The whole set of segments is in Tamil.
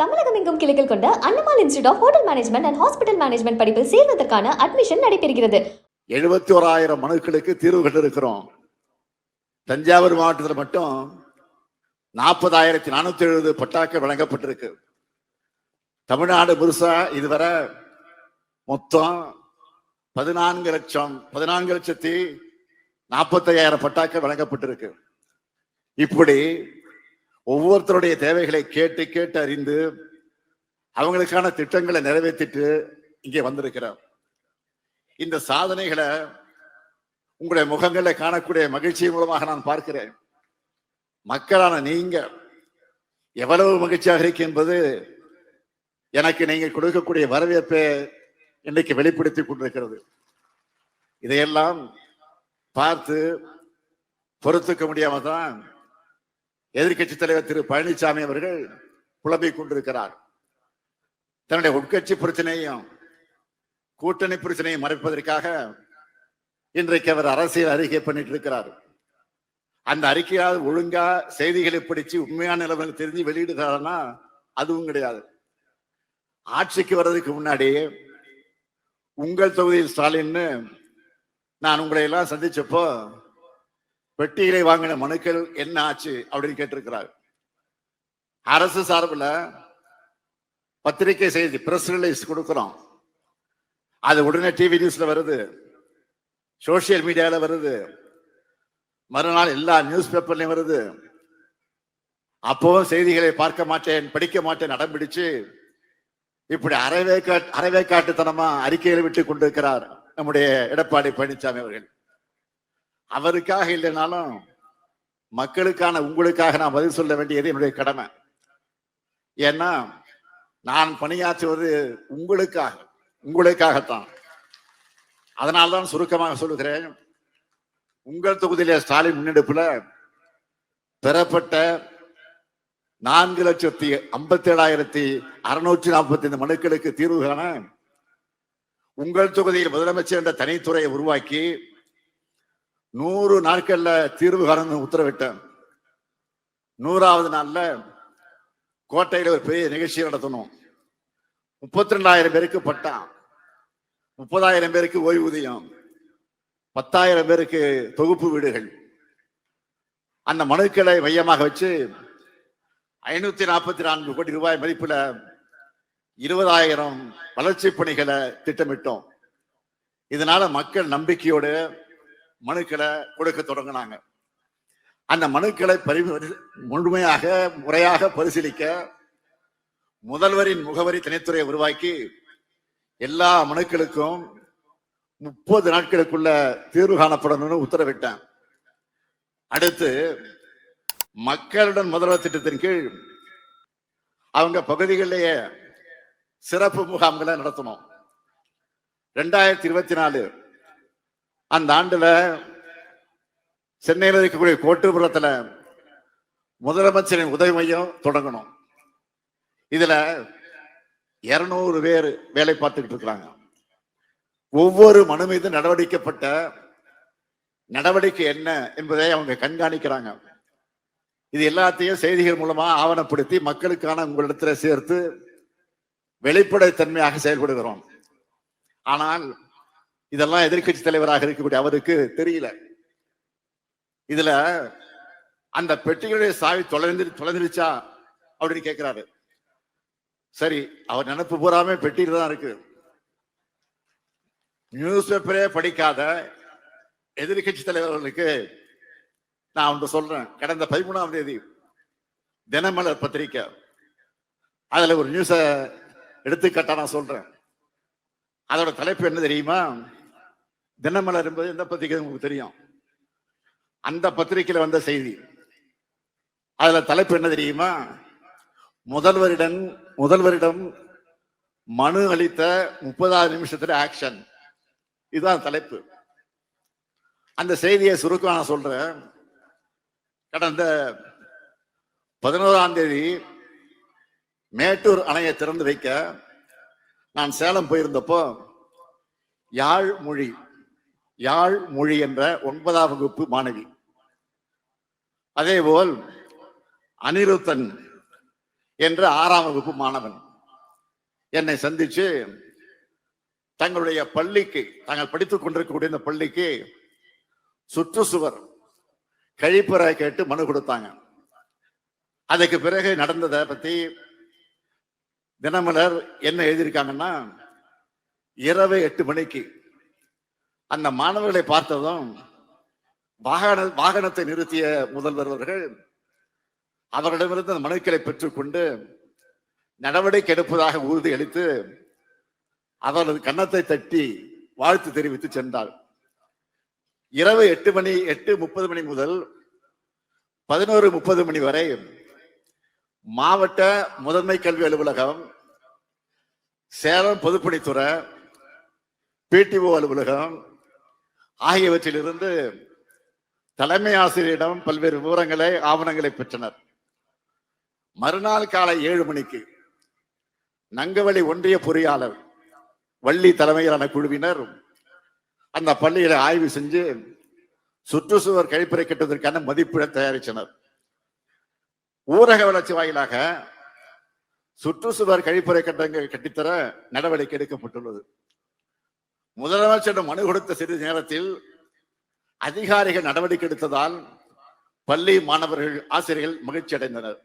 தமிழகம் எங்கும் கிளைகள் கொண்ட Annamal institute of hotel management and hospital management படிப்பில் சேர்வதற்கான அட்மிஷன் நடைபெறுகிறது. எழுபத்தி ஓராயிரம் மனுக்களுக்கு தீர்வு கண்டிருக்கிறோம். தஞ்சாவூர் மாவட்டத்தில் மட்டும் நாற்பதாயிரத்தி நானூத்தி எழுபது பட்டாக்கள் வழங்கப்பட்டிருக்கு. தமிழ்நாடு முழுசா இதுவரை மொத்தம் பதினான்கு லட்சம் பதினான்கு லட்சத்தி நாற்பத்தையாயிரம் பட்டாக்கள் வழங்கப்பட்டிருக்கு. இப்படி ஒவ்வொருத்தருடைய தேவைகளை கேட்டு கேட்டு அறிந்து அவங்களுக்கான திட்டங்களை நிறைவேற்றிட்டு இங்கே வந்திருக்கிறோம். இந்த சாதனைகளை உங்களுடைய முகங்களை காணக்கூடிய மகிழ்ச்சி மூலமாக நான் பார்க்கிறேன். மக்களான நீங்க எவ்வளவு மகிழ்ச்சியாக இருக்கு என்பது எனக்கு நீங்கள் கொடுக்கக்கூடிய வரவேற்பை இன்னைக்கு வெளிப்படுத்தி கொண்டிருக்கிறது. இதையெல்லாம் பார்த்து பொறுத்துக்க முடியாம தான் எதிர்கட்சி தலைவர் திரு பழனிசாமி அவர்கள் புலம்பிக் கொண்டிருக்கிறார். தன்னுடைய உட்கட்சி பிரச்சனையும் கூட்டணி பிரச்சனையும் மறைப்பதற்காக இன்றைக்கு அவர் அரசியல் அறிக்கை பண்ணிட்டு இருக்கிறார் அந்த அறிக்கையாவது ஒழுங்கா செய்திகளை படிச்சு உண்மையான நிலவரம் தெரிஞ்சு வெளியிடுகிறாருன்னா அதுவும் கிடையாது. ஆட்சிக்கு வர்றதுக்கு முன்னாடி உங்கள் தொகுதியில் ஸ்டாலின்னு நான் உங்களை எல்லாம் சந்திச்சப்போ பெட்டிகளை வாங்கின மனுக்கள் என்ன ஆச்சு அப்படின்னு கேட்டிருக்கிறார். அரசு சார்பில் பத்திரிகை செய்தி பிரஸ் ரிலீஸ் கொடுக்குறோம். அது உடனே டிவி நியூஸ்ல வருது. சோசியல் மீடியால வருது. மறுநாள் எல்லா நியூஸ் பேப்பர்லையும் வருது. அப்பவும் செய்திகளை பார்க்க மாட்டேன் படிக்க மாட்டேன் நடம்பிடிச்சு இப்படி இப்படி அரைவேக்கா அரைவேக்காட்டுத்தனமா அறிக்கையில் விட்டு கொண்டிருக்கிறார் நம்முடைய எடப்பாடி பழனிசாமி அவர்கள். அவருக்காக இல்லைனாலும் மக்களுக்கான உங்களுக்காக நான் பதில் சொல்ல வேண்டியது என்னுடைய கடமை. ஏன்னா நான் பணியாற்றுவது உங்களுக்காக உங்களுக்காகத்தான். அதனால்தான் சுருக்கமாக சொல்லுகிறேன். உங்கள் தொகுதியில ஸ்டாலின் முன்னெடுப்புல பெறப்பட்ட நான்கு லட்சத்தி ஐம்பத்தி ஏழாயிரத்தி அறுநூற்றி நாற்பத்தி ஐந்து மனுக்களுக்கு தீர்வு காண உங்கள் தொகுதியில் முதலமைச்சர் என்ற தனித்துறையை உருவாக்கி நூறு நாட்கள்ல தீர்வு காண உத்தரவிட்டேன். நூறாவது நாள்ல கோட்டையில ஒரு பெரிய நிகழ்ச்சி நடத்தணும். முப்பத்தி ரெண்டாயிரம் பேருக்கு பட்டம் முப்பதாயிரம் பேருக்கு ஓய்வூதியம். பத்தாயிரம் பேருக்கு தொகுப்பு வீடுகள். அந்த மனுக்களை மையமாக வச்சு ஐநூத்தி நாற்பத்தி நான்கு கோடி ரூபாய் மதிப்புல இருபதாயிரம் வளர்ச்சி பணிகளை திட்டமிட்டோம். இதனால மக்கள் நம்பிக்கையோடு மனுக்களை கொடுக்க தொடங்கினாங்க. அந்த மனுக்களை பரி முழுமையாக முறையாக பரிசீலிக்க முதல்வரின் முகவரி தனித்துறையை உருவாக்கி எல்லா மனுக்களுக்கும் முப்பது நாட்களுக்குள்ள தீர்வு காணப்படணும்னு உத்தரவிட்டேன். அடுத்து மக்களுடன் முதல்வர் திட்டத்தின் கீழ் அவங்க பகுதிகளிலேயே சிறப்பு முகாம்களை நடத்தணும். ரெண்டாயிரத்தி இருபத்தி நாலு அந்த ஆண்டுல சென்னையில் இருக்கக்கூடிய கோட்டுப்புறத்துல முதலமைச்சரின் உதவி மையம் தொடங்கணும். இதுல இருநூறு பேர் வேலை பார்த்துக்கிட்டு இருக்கிறாங்க ஒவ்வொரு மனு மீது நடவடிக்கப்பட்ட நடவடிக்கை என்ன என்பதை அவங்க கண்காணிக்கிறாங்க. இது எல்லாத்தையும் செய்திகள் மூலமா ஆவணப்படுத்தி மக்களுக்கான உங்களிடத்துல சேர்த்து வெளிப்படைத்தன்மையாக செயல்படுகிறோம். ஆனால் இதெல்லாம் எதிர்கட்சி தலைவராக இருக்கக்கூடிய அவருக்கு தெரியல. இதுல அந்த பெட்டிகளுடைய சாவி தொலைந்து தொலைந்துருச்சா? அப்படின்னு கேட்கிறாரு சரி அவர் நினப்பு பூராமே பெட்டியில தான் இருக்கு. நியூஸ் பேப்பரே படிக்காத எதிர்கட்சி தலைவர்களுக்கு நான் ஒன்று சொல்றேன். கடந்த பதிமூணாம் தேதி தினமலர் பத்திரிக்கை. அதுல ஒரு நியூஸ எடுத்துக்காட்டா நான் சொல்றேன். அதோட தலைப்பு என்ன தெரியுமா? தினமலர் என்பது எந்த பத்திரிகை உங்களுக்கு தெரியும்? அந்த பத்திரிகையில வந்த செய்தி. அதுல தலைப்பு என்ன தெரியுமா? முதல்வரிடம் முதல்வரிடம் மனு அளித்த முப்பதாவது நிமிஷத்துல ஆக்ஷன் இதுதான் தலைப்பு. அந்த செய்தியை சுருக்கம் நான் சொல்றேன். கடந்த பதினோராம் தேதி மேட்டூர் அணையை திறந்து வைக்க நான் சேலம் போயிருந்தப்போ யாழ் மொழி யாழ் மொழி என்ற ஒன்பதாம் வகுப்பு மாணவி. அதேபோல் அனிருத்தன் என்ற ஆறாம் வகுப்பு மாணவன். என்னை சந்திச்சு தங்களுடைய பள்ளிக்கு தாங்கள் படித்துக் கொண்டிருக்கக்கூடிய இந்த பள்ளிக்கு சுற்றுச்சுவர் கழிப்பறை கேட்டு மனு கொடுத்தாங்க. அதுக்கு பிறகு நடந்ததை பத்தி தினமலர் என்ன எழுதியிருக்காங்கன்னா இரவு எட்டு மணிக்கு அந்த மாணவர்களை பார்த்ததும் வாகன வாகனத்தை நிறுத்திய முதல்வர் அவர்கள் அவர்களிடமிருந்து அந்த மனுக்களை பெற்றுக்கொண்டு நடவடிக்கை எடுப்பதாக உறுதியளித்து அவரது கன்னத்தை தட்டி வாழ்த்து தெரிவித்து சென்றார். இரவு எட்டு மணி எட்டு முப்பது மணி முதல் பதினோரு முப்பது மணி வரை மாவட்ட முதன்மை கல்வி அலுவலகம் சேலம் பொதுப்பணித்துறை பிடிஓ அலுவலகம் ஆகியவற்றிலிருந்து தலைமை ஆசிரியரிடம் பல்வேறு விவரங்களை ஆவணங்களை பெற்றனர். மறுநாள் காலை ஏழு மணிக்கு நங்கவழி ஒன்றிய பொறியாளர் வள்ளி தலைமையிலான குழுவினர் அந்த பள்ளியில ஆய்வு செஞ்சு சுற்றுச்சுவர் கழிப்பறை கட்டுவதற்கான மதிப்பீடை தயாரித்தனர். ஊரக வளர்ச்சி வாயிலாக சுற்றுச்சுவர் கழிப்பறை கட்டங்கள் கட்டித்தர நடவடிக்கை எடுக்கப்பட்டுள்ளது. முதலமைச்சரிடம் மனு கொடுத்த சிறிது நேரத்தில் அதிகாரிகள் நடவடிக்கை எடுத்ததால் பள்ளி மாணவர்கள் ஆசிரியர்கள் மகிழ்ச்சி அடைந்தனர்.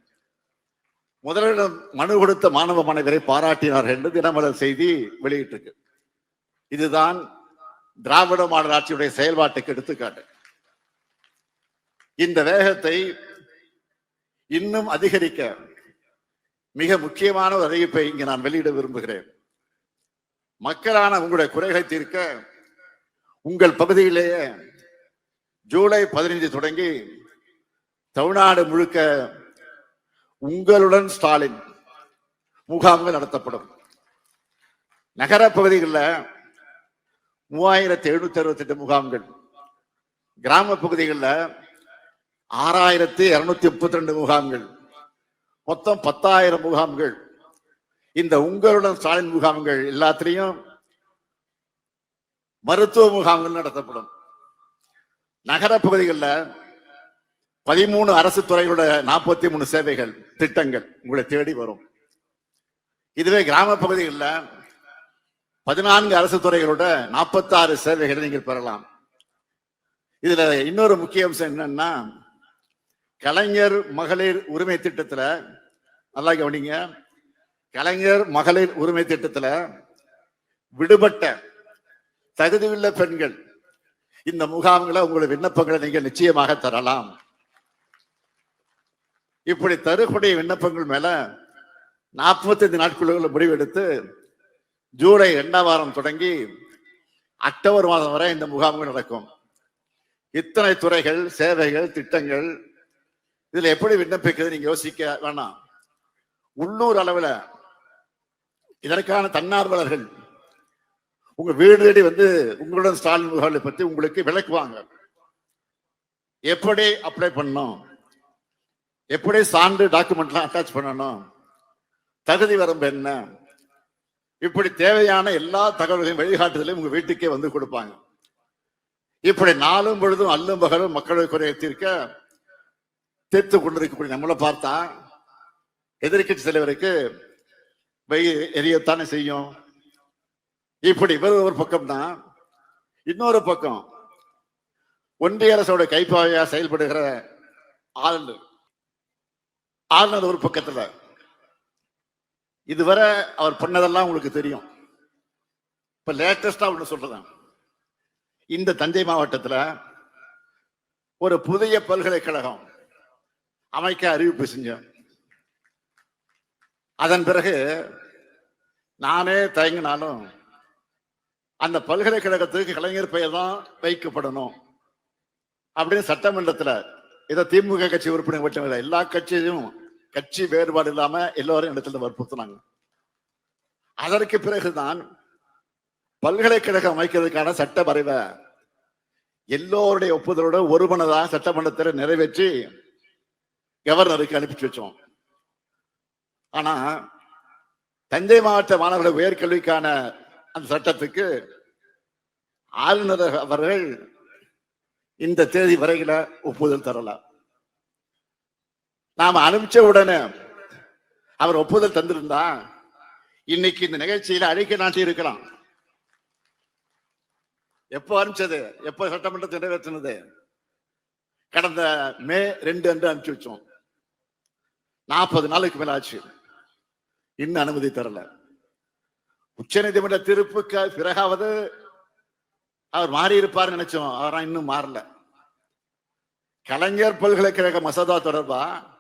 முதலிடம் மனு கொடுத்த மாணவ மாணவரை பாராட்டினார் என்று தினமலர் செய்தி வெளியிட்டிருக்கு. இதுதான் திராவிட மாடல் ஆட்சியுடைய செயல்பாட்டுக்கு எடுத்துக்காட்டு. இந்த வேகத்தை இன்னும் அதிகரிக்க மிக முக்கியமான ஒரு அறிவிப்பை இங்கு நான் வெளியிட விரும்புகிறேன். மக்களான உங்களுடைய குறைகளை தீர்க்க உங்கள் பகுதியிலேயே ஜூலை பதினைந்து தொடங்கி தமிழ்நாடு முழுக்க உங்களுடன் ஸ்டாலின் முகாம்கள் நடத்தப்படும். நகர பகுதிகளில் மூவாயிரத்தி எழுநூத்தி அறுபத்தி எட்டு முகாம்கள். கிராம பகுதிகளில் ஆறாயிரத்தி இருநூத்தி முப்பத்தி ரெண்டு முகாம்கள். மொத்தம் பத்தாயிரம் முகாம்கள். இந்த உங்களுடன் ஸ்டாலின் முகாம்கள் எல்லாத்திலையும் மருத்துவ முகாம்கள் நடத்தப்படும். நகர பகுதிகளில் பதிமூணு அரசு துறைகளோட நாற்பத்தி மூணு சேவைகள் திட்டங்கள் உங்களை தேடி வரும். இதுவே கிராம பகுதிகளில் பதினான்கு அரசு துறைகளோட நாற்பத்தாறு சேவைகளை நீங்கள் பெறலாம். இதுல இன்னொரு முக்கிய அம்சம் என்னன்னா கலைஞர் மகளிர் உரிமை திட்டத்துல நல்லா கவனிங்க. கலைஞர் மகளிர் உரிமை திட்டத்துல விடுபட்ட தகுதியுள்ள பெண்கள் இந்த முகாம்களை உங்களுடைய விண்ணப்பங்களை நீங்க நிச்சயமாக தரலாம். இப்படி தரக்கூடிய விண்ணப்பங்கள் மேல நாற்பத்தைந்து நாட்களுக்குள்ள முடிவெடுத்து ஜூலை இரண்டாம் வாரம் தொடங்கி அக்டோபர் மாதம் வரை இந்த முகாம்கள் நடக்கும். இத்தனை துறைகள் சேவைகள் திட்டங்கள் இதுல எப்படி விண்ணப்பிக்கிறது நீங்க யோசிக்க வேணாம். உள்ளூர் அளவுல இதற்கான தன்னார்வலர்கள் உங்க வீடு தேடி வந்து உங்களுடன் ஸ்டாலின் முகாமை பத்தி உங்களுக்கு விளக்குவாங்க. எப்படி அப்ளை பண்ணணும்? எப்படி சான்று டாக்குமெண்ட்லாம் அட்டாச் பண்ணணும்? தகுதி வரம்பு என்ன? இப்படி தேவையான எல்லா தகவல்களையும் வழிகாட்டுதலையும் உங்க வீட்டுக்கே வந்து கொடுப்பாங்க. இப்படி நாளும் பொழுதும் அல்லும் பகலும் மக்களுடைய குறையை தீர்க்க தீர்த்து கொண்டிருக்கக்கூடிய நம்மளை பார்த்தா எதிர்க்கட்சி தலைவருக்கு வெய் எரியத்தானே செய்யும்? இப்படி இவர் ஒரு பக்கம் தான் இன்னொரு பக்கம் ஒன்றிய அரசோட கைப்பாவையா செயல்படுகிற ஆளுநர். ஆளுநர் ஒரு பக்கத்துல. இதுவரை அவர் பண்ணதெல்லாம் உங்களுக்கு தெரியும். இப்ப லேட்டஸ்டா ஒண்ணு சொல்றேன். இந்த தஞ்சை மாவட்டத்துல ஒரு புதிய பல்கலைக்கழகம் அமைக்க அறிவிப்பு செஞ்சேன். அதன் பிறகு நானே தயங்கினாலும் அந்த பல்கலைக்கழகத்துக்கு கலைஞர் பெயர் தான் வைக்கப்படணும் அப்படின்னு சட்டமன்றத்தில் இதை திமுக கட்சி உறுப்பினர் மட்டும் இல்லை எல்லா கட்சியும் கட்சி வேறுபாடு இல்லாம எல்லோரும் இடத்துல வற்புறுத்தினாங்க. அதற்கு பிறகுதான் பல்கலைக்கழகம் அமைக்கிறதுக்கான சட்ட வரைவை எல்லோருடைய ஒப்புதலோட ஒருமனதாக சட்டமன்றத்தில் நிறைவேற்றி கவர்னருக்கு அனுப்பிச்சு வச்சோம். ஆனா தஞ்சை மாவட்ட மாணவர்கள் உயர்கல்விக்கான அந்த சட்டத்துக்கு ஆளுநர் அவர்கள் இந்த தேதி வரையில ஒப்புதல் தரலாம். நாம அனுப்பிச்ச உடனே அவர் ஒப்புதல் தந்திருந்தா இன்னைக்கு இந்த நிகழ்ச்சியில அழைக்க நாட்டி இருக்கலாம். எப்போ அனுப்பிச்சது? எப்போ சட்டமன்றத்தை நிறைவேற்றினது? கடந்த மே ரெண்டு அன்று அனுப்பிச்சு வச்சோம். நாற்பது நாளுக்கு மேல ஆச்சு இன்னும் அனுமதி தரல. உச்ச நீதிமன்ற தீர்ப்புக்கு பிறகாவது அவர் மாறி இருப்பார் நினைச்சோம். அவரா இன்னும் மாறல. கலைஞர் பல்கலைக்கழக மசோதா தொடர்பா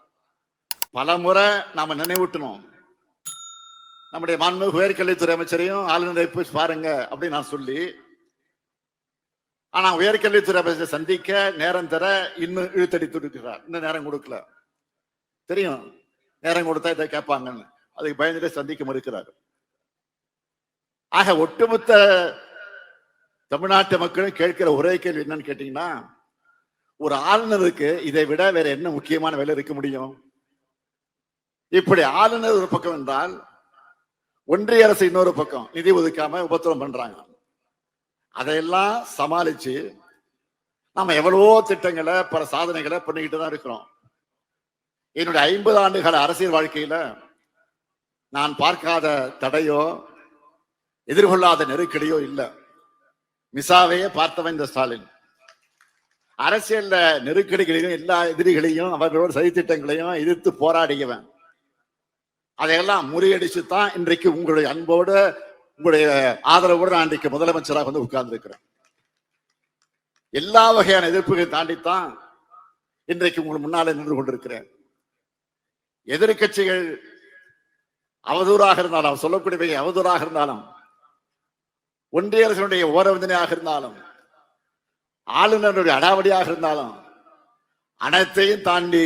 பல முறை நாம நினைவூட்டணும். நம்முடைய மாண்புமிகு உயர்கல்வித்துறை அமைச்சரையும் ஆளுநரை போய் பாருங்க அப்படின்னு நான் சொல்லி ஆனா உயர்கல்வித்துறை அமைச்சரை சந்திக்க நேரம் தர இன்னும் இழுத்தடி இருக்கிறார் இன்னும் நேரம் கொடுக்கல. தெரியும். நேரம் கொடுத்தா இதை கேட்பாங்கன்னு. அதை பயந்துட்டு சந்திக்க மறுக்கிறார். ஆக ஒட்டுமொத்த தமிழ்நாட்டு மக்களும் கேட்கிற ஒரே கேள்வி என்னன்னு கேட்டீங்கன்னா ஒரு ஆளுநருக்கு இதை விட வேற என்ன முக்கியமான வேலை இருக்க முடியும்? இப்படி ஆளுநர் ஒரு பக்கம் என்றால் ஒன்றிய அரசு இன்னொரு பக்கம் நிதி ஒதுக்காம உபத்திரம் பண்றாங்க. அதையெல்லாம் சமாளிச்சு நம்ம எவ்வளவோ திட்டங்களை பல சாதனைகளை பண்ணிக்கிட்டு தான் இருக்கிறோம். என்னுடைய ஐம்பது ஆண்டுகால அரசியல் வாழ்க்கையில நான் பார்க்காத தடையோ எதிர்கொள்ளாத நெருக்கடியோ இல்லை. மிசாவையே பார்த்தவன் இந்த ஸ்டாலின். அரசியல்ல நெருக்கடிகளையும் எல்லா எதிரிகளையும் அவர்களோட சதித்திட்டங்களையும் எதிர்த்து போராடியவன். அதையெல்லாம் முறியடிச்சு தான் இன்றைக்கு உங்களுடைய அன்போடு உங்களுடைய ஆதரவோடு நான் இன்றைக்கு முதலமைச்சராக வந்து உட்கார்ந்து இருக்கிறேன் எல்லா வகையான எதிர்ப்புகளை தாண்டித்தான் இன்றைக்கு உங்கள் முன்னாலே நின்று கொண்டிருக்கிறேன். எதிர்க்கட்சிகள் அவதூறாக இருந்தாலும் அவர் சொல்லக்கூடியவை அவதூறாக இருந்தாலும் ஒன்றிய அரசனுடைய ஓரவந்தனையாக இருந்தாலும் ஆளுநருடைய அடாவடியாக இருந்தாலும் அனைத்தையும் தாண்டி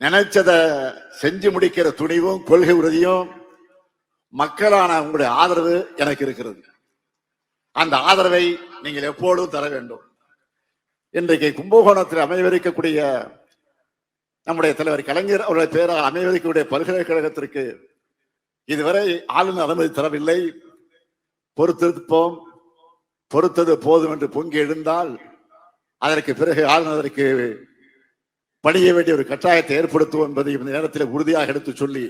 நினைச்சத செஞ்சு முடிக்கிற துணிவும் கொள்கை உறுதியும் மக்களான உங்களுடைய ஆதரவு எனக்கு இருக்கிறது. அந்த ஆதரவை நீங்கள் எப்போதும் தர வேண்டும். இன்றைக்கு கும்பகோணத்தில் அமைவிருக்கக்கூடிய நம்முடைய தலைவர் கலைஞர் அவருடைய பேராக அமைவதற்குடைய பல்கலைக்கழகத்திற்கு இதுவரை ஆளுநர் அனுமதி தரவில்லை. பொறுத்திருப்போம். பொறுத்தது போதும் என்று பொங்கி எழுந்தால் அதற்கு பிறகு ஆளுநருக்கு பணிய வேண்டிய ஒரு கட்டாயத்தை ஏற்படுத்துவோம் என்பதை இந்த நேரத்தில் உறுதியாக எடுத்து சொல்லி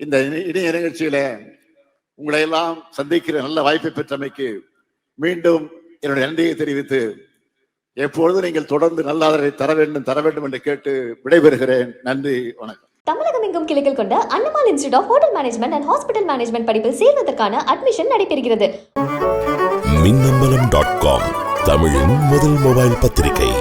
இந்த இணைய நிகழ்ச்சியில உங்களை எல்லாம் சந்திக்கிற நல்ல வாய்ப்பை பெற்றமைக்கு மீண்டும் என்னுடைய நன்றியை தெரிவித்து எப்பொழுதும் நீங்கள் தொடர்ந்து நல்ல ஆதரவை தர வேண்டும் தர வேண்டும் என்று கேட்டு விடைபெறுகிறேன். நன்றி வணக்கம். தமிழகம் எங்கும் கிளைகள் கொண்ட Annamal institute of hotel management and hospital management படிப்பில் சேர்வதற்கான அட்மிஷன் நடைபெறுகிறது. மின்னம்பலம் டாட் காம் தமிழின் முதல் மொபைல் பத்திரிகை.